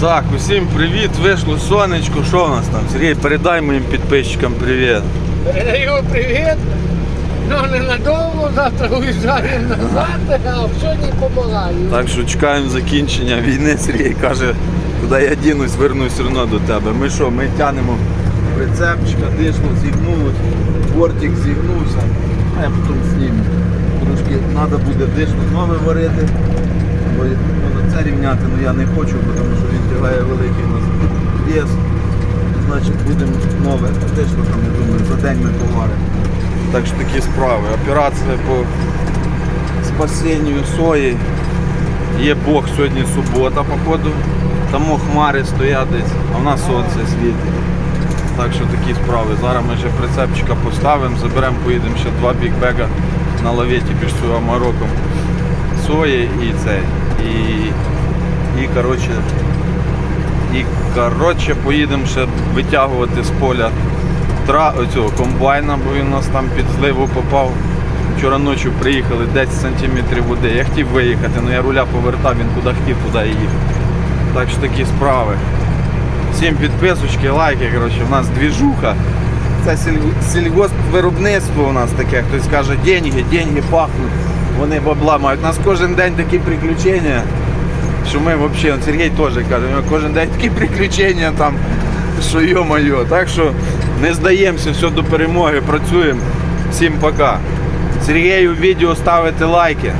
Так, усім привіт, вийшло сонечко, що у нас там? Сергій, передай моїм підписчикам привіт. Передаю привіт. Ну ненадовго, завтра уїжджаємо назад, а сьогодні допомагаю. Так що чекаємо закінчення війни. Сергій каже, куди я дінусь, вернусь все одно до тебе. Ми що, ми тянемо прицепчика, дишло зігнулось, бортик зігнувся, а я потім зніму. Трошки треба буде дишло знову варити, бо можна це рівняти, але я не хочу, тому що він тягає великий нас вес. Значить будемо нове дишло там, я думаю, за день ми поваримо. Так що такі справи. Операція по спасенню сої. Є Бог сьогодні субота, походу. Там хмари стоять десь, а в нас сонце світить. Так що такі справи. Зараз ми ще прицепчика поставимо, заберемо, поїдемо ще два бікбега на лаветі під Мароком. Сої і це. І, і коротше, і коротше поїдемо ще витягувати з поля тра, оцього комбайна, бо він у нас там під зливу попав. Вчора ночі приїхали 10 сантиметрів води. Я хотів виїхати, але я руля повертав, він куди хотів, туди і їхав. Так що такі справи. Всім підписочки, лайки, коротше, у нас двіжуха. Це сіль- сільгоспвиробництво у нас таке. Хтось каже, деньги, деньги пахнуть. Вони бабла мають. У нас кожен день такі приключення, що ми взагалі, Сергій теж каже, у нього кожен день такі приключення там, що йо-моє. Так що не здаємося, все до перемоги, працюємо. Всім пока. Сергію відео ставити лайки.